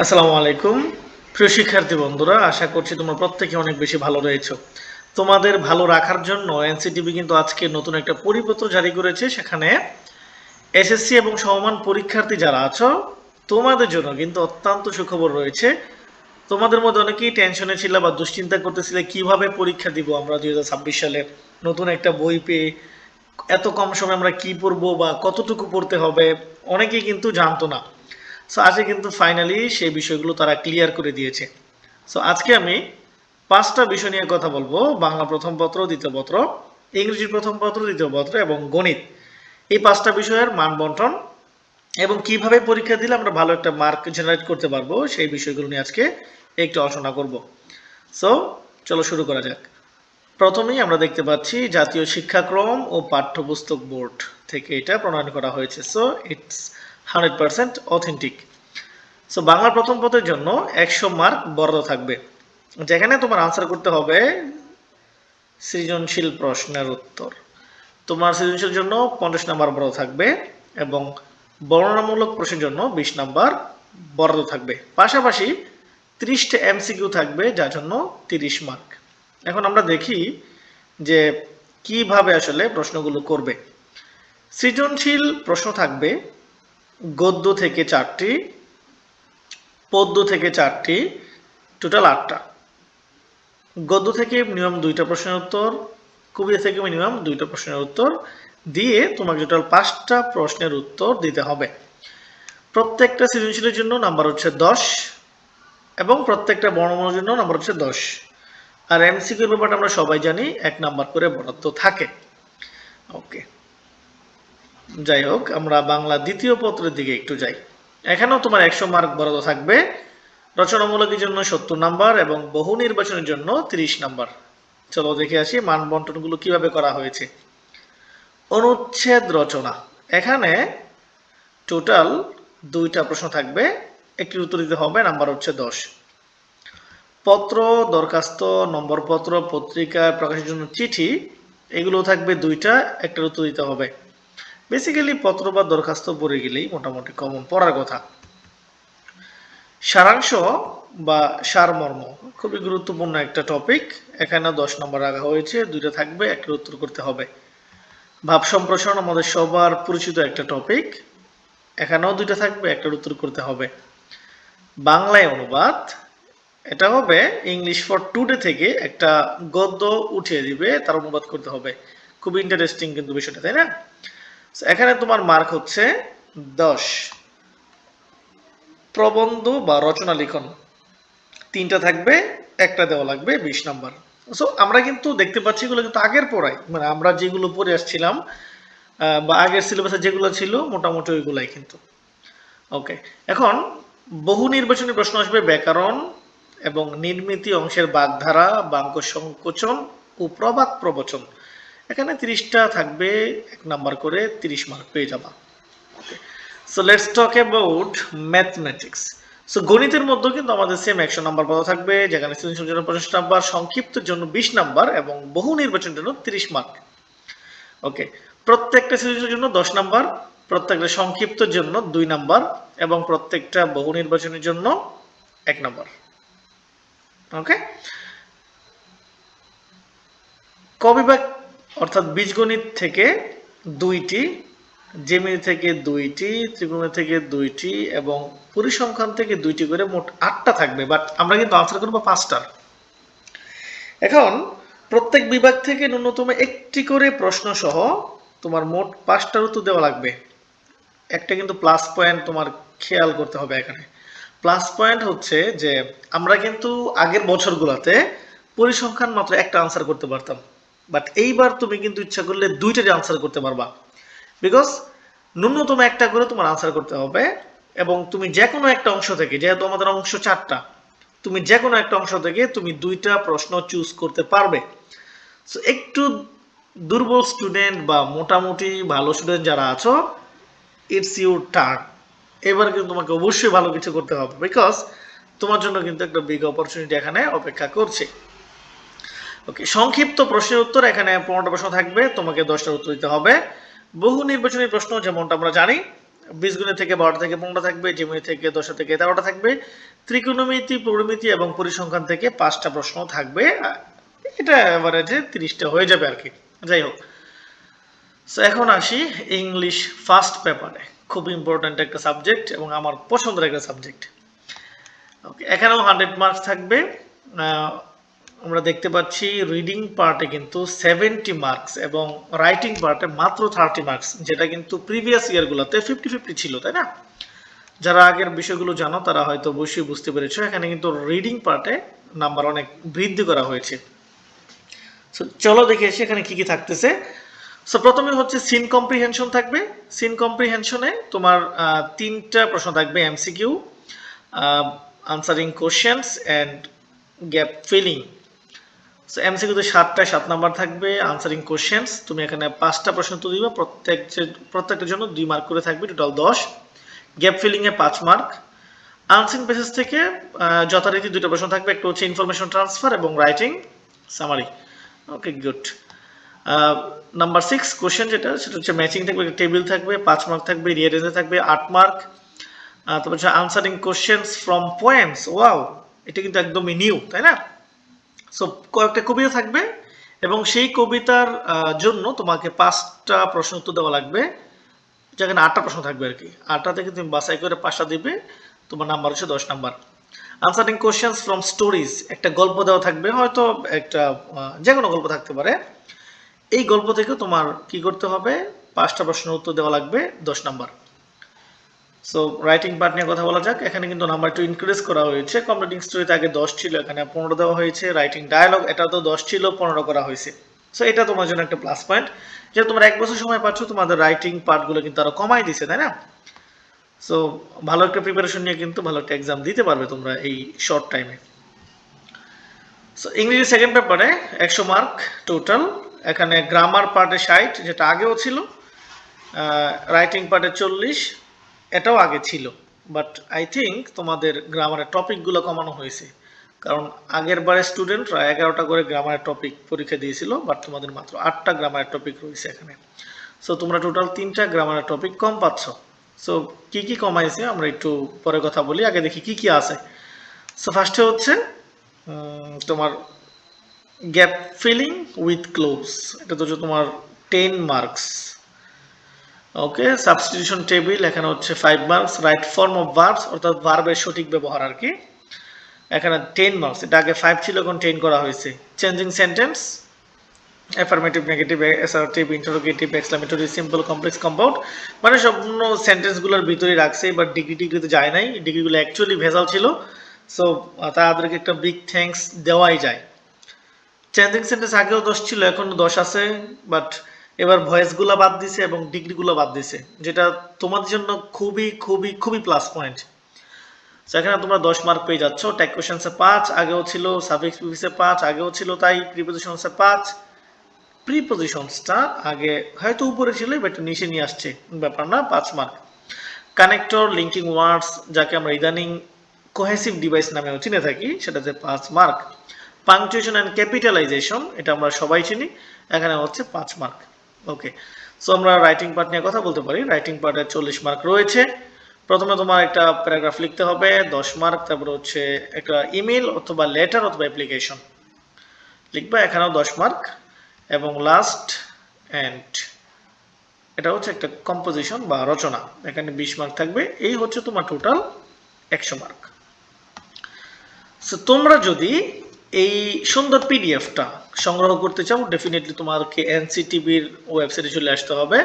আসসালামু আলাইকুম। প্রিয় শিক্ষার্থী বন্ধুরা, আশা করছি তোমরা প্রত্যেকে অনেক বেশি ভালো রয়েছো। তোমাদের ভালো রাখার জন্য এনসিটিভি কিন্তু আজকে নতুন একটা পরিপত্র জারি করেছে। সেখানে এসএসসি এবং সমমান পরীক্ষার্থী যারা আছো, তোমাদের জন্য কিন্তু অত্যন্ত সুখবর রয়েছে। তোমাদের মধ্যে অনেকেই টেনশনে ছিল বা দুশ্চিন্তা করতেছিলে, কীভাবে পরীক্ষা দিব আমরা দুই হাজার ছাব্বিশ সালে নতুন একটা বই পেয়ে, এত কম সময় আমরা কি পড়ব বা কতটুকু পড়তে হবে, অনেকেই কিন্তু জানতো না। সো আজকে কিন্তু ফাইনালি সেই বিষয়গুলো তারা ক্লিয়ার করে দিয়েছে। সো আজকে আমি পাঁচটা বিষয় নিয়ে কথা বলব। বাংলা প্রথম পত্র, দ্বিতীয় পত্র ইংরেজি প্রথম পত্র, দ্বিতীয় পত্র এবং গণিত। এই পাঁচটা বিষয়ের মান বন্টন এবং কীভাবে পরীক্ষা দিলে আমরা ভালো একটা মার্ক জেনারেট করতে পারব, সেই বিষয়গুলো নিয়ে আজকে একটু আলোচনা করব। সো চলো শুরু করা যাক। প্রথমেই আমরা দেখতে পাচ্ছি জাতীয় শিক্ষাক্রম ও পাঠ্যপুস্তক বোর্ড থেকে এটা প্রণয়ন করা হয়েছে। So it's hundred percent authentic. So Bangla প্রথম পদের জন্য একশো মার্ক বরাদ্দ থাকবে। যেখানে তোমার আনসার করতে হবে সৃজনশীল প্রশ্নের উত্তর। তোমার সৃজনশীল জন্য পঞ্চাশ নাম্বার বরাদ্দ থাকবে এবং বর্ণনামূলক প্রশ্নের জন্য বিশ নাম্বার বরাদ্দ থাকবে। পাশাপাশি ত্রিশটা এমসিকিউ থাকবে, যার জন্য তিরিশ মার্ক। এখন আমরা দেখি যে কীভাবে আসলে প্রশ্নগুলো করবে। সৃজনশীল প্রশ্ন থাকবে গদ্য থেকে চারটি, পদ্য থেকে চারটি টোটাল আটটা। গদ্য থেকে মিনিমাম দুইটা প্রশ্নের উত্তর, কবিতা থেকে মিনিমাম দুইটা প্রশ্নের উত্তর দিয়ে তোমাকে টোটাল পাঁচটা প্রশ্নের উত্তর দিতে হবে। প্রত্যেকটা সৃজনশীলের জন্য নাম্বার হচ্ছে দশ এবং প্রত্যেকটা বর্ণমালার জন্য নাম্বার হচ্ছে দশ। আর এমসিকিউর ব্যাপারটা আমরা সবাই জানি, এক নাম্বার করে বরাদ্দ থাকে। ওকে যাই হোক আমরা বাংলা দ্বিতীয় পত্রের দিকে একটু যাই। এখানেও তোমার একশো মার্ক বরাদ্দ থাকবে। রচনামূলকের জন্য সত্তর নাম্বার এবং বহু নির্বাচনের জন্য তিরিশ নাম্বার। চলো দেখে আসি মান বন্টনগুলো কীভাবে করা হয়েছে। অনুচ্ছেদ রচনা। এখানে টোটাল দুইটা প্রশ্ন থাকবে। একটি উত্তর দিতে হবে, নাম্বার হচ্ছে দশ। পত্র, দরখাস্ত, নম্বরপত্র, পত্রিকা, প্রকাশের জন্য চিঠি এগুলো থাকবে দুইটা। একটার উত্তর দিতে হবে। বেসিক্যালি পত্র বা দরখাস্ত পড়ে গেলেই মোটামুটি কমন পড়ার কথা। সারাংশ বা সারমর্ম, খুবই গুরুত্বপূর্ণ একটা টপিক এখানে দশ নম্বর রাখা হয়েছে, দুইটা থাকবে, একটা উত্তর করতে হবে। ভাব সম্প্রসারণ আমাদের সবার পরিচিত একটা টপিক এখানেও দুইটা থাকবে, একটার উত্তর করতে হবে। বাংলায় অনুবাদ, এটা হবে ইংলিশ ফর টুডে থেকে একটা গদ্য উঠিয়ে দিবে, তার অনুবাদ করতে হবে। খুব ইন্টারেস্টিং কিন্তু বিষয়টা, তাই না? এখানে তোমার মার্ক হচ্ছে দশ। প্রবন্ধ বা রচনা লিখন। তিনটা থাকবে, একটা দেওয়া লাগবে, বিশ নাম্বার। সো আমরা কিন্তু দেখতে পাচ্ছি এগুলো কিন্তু আগের পড়াই মানে আমরা যেগুলো পড়ে আসছিলাম বা আগের সিলেবাসে যেগুলো ছিল, মোটামুটি ওইগুলাই কিন্তু। ওকে এখন বহু নির্বাচনী প্রশ্ন আসবে ব্যাকরণ এবং নির্মিতি অংশের বাগধারা বাঙ্ক সংকোচন ও প্রবাদ প্রবচন। এখানে তিরিশটা থাকবে, এক নাম্বার করে তিরিশ মার্ক পেয়ে যাবা। So let's talk about mathematics so গণিতের মধ্যে কিন্তু আমাদের নাম্বার পাওয়া থাকবে, যেখানে সৃজনশীল জন্য পঞ্চাশ নাম্বার জন্য বিশ নাম্বার এবং বহু নির্বাচনের জন্য তিরিশ মার্ক ওকে প্রত্যেকটা সৃজনশীলের জন্য দশ নাম্বার, প্রত্যেকটা সংক্ষিপ্তের জন্য দুই নাম্বার এবং প্রত্যেকটা বহু নির্বাচনের জন্য এক নাম্বার। ওকে কবিভাগ অর্থাৎ বীজগণিত থেকে দুইটি, জেমিনি থেকে দুইটি ত্রিকোণ থেকে দুইটি এবং পরিসংখ্যান থেকে দুইটি করে মোট আটটা থাকবে বাট আমরা কিন্তু আনসার করব পাঁচটার। এখন প্রত্যেক বিভাগ থেকে ন্যূনতম একটি করে প্রশ্ন সহ তোমার মোট পাঁচটার উত্তর দেওয়া লাগবে। একটা কিন্তু প্লাস পয়েন্ট তোমার খেয়াল করতে হবে এখানে। প্লাস পয়েন্ট হচ্ছে যে আমরা কিন্তু আগের বছরগুলোতে পরিসংখ্যান মাত্র একটা আনসার করতে পারতাম। বাট এইবার তুমি কিন্তু ইচ্ছা করলে দুইটারই আনসার করতে পারবা। বিকজ ন্যূনতম একটা করে তোমার আনসার করতে হবে এবং তুমি যে কোনো একটা অংশ থেকে, যেহেতু আমাদের অংশ চারটা, তুমি যে কোনো একটা অংশ থেকে তুমি দুইটা প্রশ্ন চুজ করতে পারবে। সো একটু দুর্বল স্টুডেন্ট বা মোটামুটি ভালো স্টুডেন্ট যারা আছো ইটস ইউর টার্ন এবার কিন্তু তোমাকে অবশ্যই ভালো কিছু করতে হবে। বিকজ তোমার জন্য কিন্তু একটা বিগ অপরচুনিটি এখানে অপেক্ষা করছে। ওকে সংক্ষিপ্ত প্রশ্নের উত্তর এখানে পনেরোটা প্রশ্ন থাকবে, তোমাকে দশটার উত্তর দিতে হবে। বহু নির্বাচনী প্রশ্ন, যেমনটা আমরা জানি বিশ বীজগণিত থেকে বারোটা থেকে পনেরোটা থাকবে জিমিতি থেকে দশটা থেকে তেরোটা থাকবে, ত্রিকোণমিতি, পরিমিতি এবং পরিসংখ্যান থেকে পাঁচটা প্রশ্ন থাকবে। এটা এভারেজে তিরিশটা হয়ে যাবে আর কি। যাই হোক। সো এখন আসি ইংলিশ ফার্স্ট পেপারে খুব ইম্পর্ট্যান্ট একটা সাবজেক্ট এবং আমার পছন্দের একটা সাবজেক্ট ওকে এখানেও হান্ড্রেড মার্কস থাকবে। আমরা দেখতে পাচ্ছি রিডিং পার্টে কিন্তু সেভেন্টি মার্কস এবং রাইটিং পার্টে মাত্র থার্টি মার্কস যেটা কিন্তু প্রিভিয়াস ইয়ারগুলোতে ফিফটি ফিফটি ছিল, তাই না? যারা আগের বিষয়গুলো জানো, তারা হয়তো অবশ্যই বুঝতে পেরেছ, এখানে কিন্তু রিডিং পার্টে নাম্বার অনেক বৃদ্ধি করা হয়েছে। চলো দেখে এসে এখানে কি কি থাকতেছে। সো প্রথমে হচ্ছে সিন কম্প্রিহেনশন থাকবে। সিন কম্প্রিহেনশনে তোমার তিনটা প্রশ্ন থাকবে MCQ answering questions and gap filling so এমসিকিউতে সাতটা সাত নাম্বার থাকবে আনসারিং কোশ্চেন্স তুমি এখানে পাঁচটা প্রশ্ন তো দিবা প্রত্যেক প্রত্যেকটার জন্য দুই মার্ক করে থাকবে টোটাল দশ। গ্যাপ ফিলিংয়ে পাঁচ মার্ক আনসিন পেসেস থেকে যথারীতি দুটো প্রশ্ন থাকবে। একটা হচ্ছে ইনফরমেশন ট্রান্সফার এবং writing summary okay good number six question যেটা, সেটা হচ্ছে ম্যাচিং থাকবে টেবিল থাকবে, পাঁচ মার্ক থাকবে রিয়ারেঞ্জে থাকবে, আট মার্ক তারপর হচ্ছে answering questions from poems wow এটা কিন্তু একদমই নিউ তাই না? সো কয়েকটা কবিতা থাকবে এবং সেই কবিতার জন্য তোমাকে পাঁচটা প্রশ্ন উত্তর দেওয়া লাগবে। যেখানে আটটা প্রশ্ন থাকবে আর কি। আটটা থেকে তুমি বাছাই করে পাঁচটা দিবে। তোমার নাম্বার হচ্ছে দশ number. Answering questions from stories একটা গল্প দেওয়া থাকবে। হয়তো একটা যে কোনো গল্প থাকতে পারে। এই গল্প থেকে তোমার কি করতে হবে? পাঁচটা প্রশ্নের উত্তর দেওয়া লাগবে দশ নাম্বার। সো রাইটিং পার্ট নিয়ে কথা বলা যাক। এখানে কিন্তু নাম্বার একটু ইনক্রিজ করা হয়েছে। কমপ্লিটিং স্টোরিতে আগে দশ ছিল, এখানে পনেরো দেওয়া হয়েছে। রাইটিং ডায়ালগ এটা তো দশ ছিল, পনেরো করা হয়েছে। সো এটা তোমার জন্য একটা প্লাস পয়েন্ট যে তোমরা এক বছর সময় পাচ্ছ, তোমাদের রাইটিং পার্টগুলো কিন্তু আরও কমাই দিছে, তাই না? সো ভালো একটা প্রিপারেশন নিয়ে কিন্তু ভালো একটা এক্সাম দিতে পারবে তোমরা এই শর্ট টাইমে সো ইংরেজি সেকেন্ড পেপারে একশো মার্ক টোটাল এখানে গ্রামার পার্টে ষাট, যেটা আগেও ছিল। রাইটিং পার্টে চল্লিশ। এটাও আগে ছিল বাট আই থিঙ্ক তোমাদের গ্রামারের টপিকগুলো কমানো হয়েছে। কারণ আগের বারে স্টুডেন্টরা এগারোটা করে গ্রামারের টপিক পরীক্ষা দিয়েছিল বাট তোমাদের মাত্র আটটা গ্রামারের টপিক রয়েছে এখানে। সো তোমরা টোটাল তিনটা গ্রামারের টপিক কম পাচ্ছ। সো কি কি কমাইছে আমরা একটু পরে কথা বলি, আগে দেখি কি কি আছে। সো ফার্স্টে হচ্ছে তোমার গ্যাপ ফিলিং উইথ ক্লোজ এটা তো তোমার ten marks okay substitution table এখানে হচ্ছে five marks right form of verbs অর্থাৎ ভার্বের সঠিক ব্যবহার আর কি। এখানে টেন মার্কস এটা আগে ফাইভ ছিল, এখন টেন করা হয়েছে। Changing sentence affirmative negative assertive interrogative exclamatory simple complex compound মানে সম্পূর্ণ সেন্টেন্সগুলোর ভিতরে রাখছে বাট ডিগ্রি ডিগ্রিতে যায় নাই। ডিগ্রিগুলো অ্যাকচুয়ালি ভেজাল ছিল। সো তাদেরকে একটা বিগ থ্যাঙ্কস দেওয়াই যায়। চেঞ্জিং সেন্টেন্স আগেও দশ ছিল, এখন দশ আছে বাট এবার ভয়েসগুলো বাদ দিছে এবং ডিগ্রিগুলো বাদ দিছে, যেটা তোমাদের জন্য খুবই খুবই খুবই প্লাস পয়েন্ট সেখানে তোমরা দশ মার্ক পেয়ে যাচ্ছ ট্যাক কোশ্চেন্সে পাঁচ, আগেও ছিল সাবজেক্ট প্রিভিসে পাঁচ, আগেও ছিল তাই প্রিপোজিশনসে পাঁচ। প্রিপোজিশনসটা আগে হয়তো উপরে ছিল বাট নিচে নিয়ে আসছে, ব্যাপার না, পাঁচ মার্ক কানেক্টর লিঙ্কিং ওয়ার্ডস যাকে আমরা ইদানিং কোহেসিভ ডিভাইস নামেও চিনে থাকি সেটাতে পাঁচ মার্ক পাংচুয়েশন অ্যান্ড ক্যাপিটালাইজেশন এটা আমরা সবাই চিনি, এখানে হচ্ছে পাঁচ মার্ক ওকে সো আমরা রাইটিং পার্ট নিয়ে কথা বলতে পারি। রাইটিং পার্টে চল্লিশ মার্ক রয়েছে। প্রথমে তোমার একটা প্যারাগ্রাফ লিখতে হবে, দশ মার্ক তারপরে হচ্ছে একটা ইমেল অথবা লেটার অথবা অ্যাপ্লিকেশন লিখবা, এখানেও দশ মার্ক এবং লাস্ট অ্যান্ড এটা হচ্ছে একটা কম্পোজিশন বা রচনা। এখানে বিশ মার্ক থাকবে। এই হচ্ছে তোমার টোটাল একশো মার্ক তোমরা যদি এই সুন্দর পিডিএফটা সংগ্রহ করতে চাও ডেফিনেটলি তোমাকে এনসিটিভির ওয়েবসাইটে চলে আসতে হবে।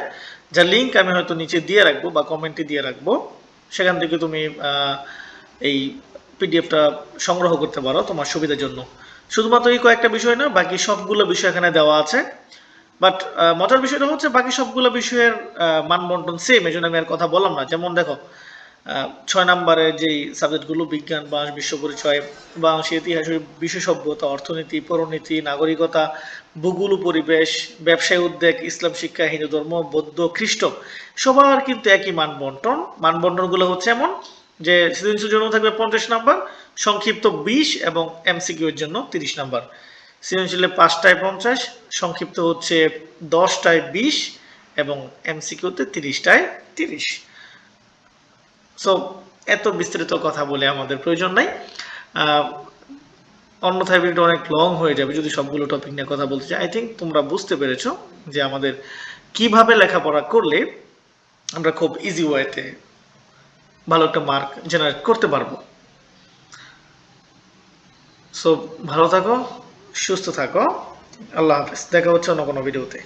যার লিঙ্ক আমি হয়তো নিচে দিয়ে রাখব বা কমেন্টে দিয়ে রাখব। সেখান থেকে তুমি এই পিডিএফটা সংগ্রহ করতে পারো তোমার সুবিধার জন্য। শুধুমাত্র এই কয়েকটা বিষয় না, বাকি সবগুলো বিষয় এখানে দেওয়া আছে। বাট মজার বিষয়টা হচ্ছে বাকি সবগুলো বিষয়ের মানবন্টন সেম এই জন্য আমি আর কথা বললাম না। যেমন দেখো ছয় নম্বরে যেই সাবজেক্টগুলো, বিজ্ঞান, বাংলাদেশ বিশ্ব পরিচয় বাংলাদেশের ইতিহাস বিশ্ব সভ্যতা অর্থনীতি, পৌরনীতি, নাগরিকতা, ভূগোল পরিবেশ, ব্যবসায় উদ্যোগ, ইসলাম শিক্ষা, হিন্দু ধর্ম, বৌদ্ধ, খ্রিস্ট, সবার কিন্তু একই মানবন্টন। মানবন্টনগুলো হচ্ছে এমন যে সৃজনশীল জন্য থাকবে পঞ্চাশ নাম্বার, সংক্ষিপ্ত বিশ এবং এমসিকিউ এর জন্য তিরিশ নাম্বার। সৃজনশীলে পাঁচটায় পঞ্চাশ, সংক্ষিপ্ত হচ্ছে দশটায় বিশ এবং এমসিকিউতে তিরিশটায় তিরিশ। সো এত বিস্তৃত কথা বলে আমাদের প্রয়োজন নাই। অন্যথায় ভিডিও অনেক লং হয়ে যাবে যদি সবগুলো টপিক নিয়ে কথা বলতে চাই। আই থিঙ্ক তোমরা বুঝতে পেরেছ যে আমাদের কীভাবে লেখাপড়া করলে আমরা খুব ইজি ওয়েতে ভালো একটা মার্ক জেনারেট করতে পারব। সো ভালো থাকো, সুস্থ থাকো। আল্লাহ হাফেজ। দেখা হচ্ছে অন্য কোনো ভিডিওতে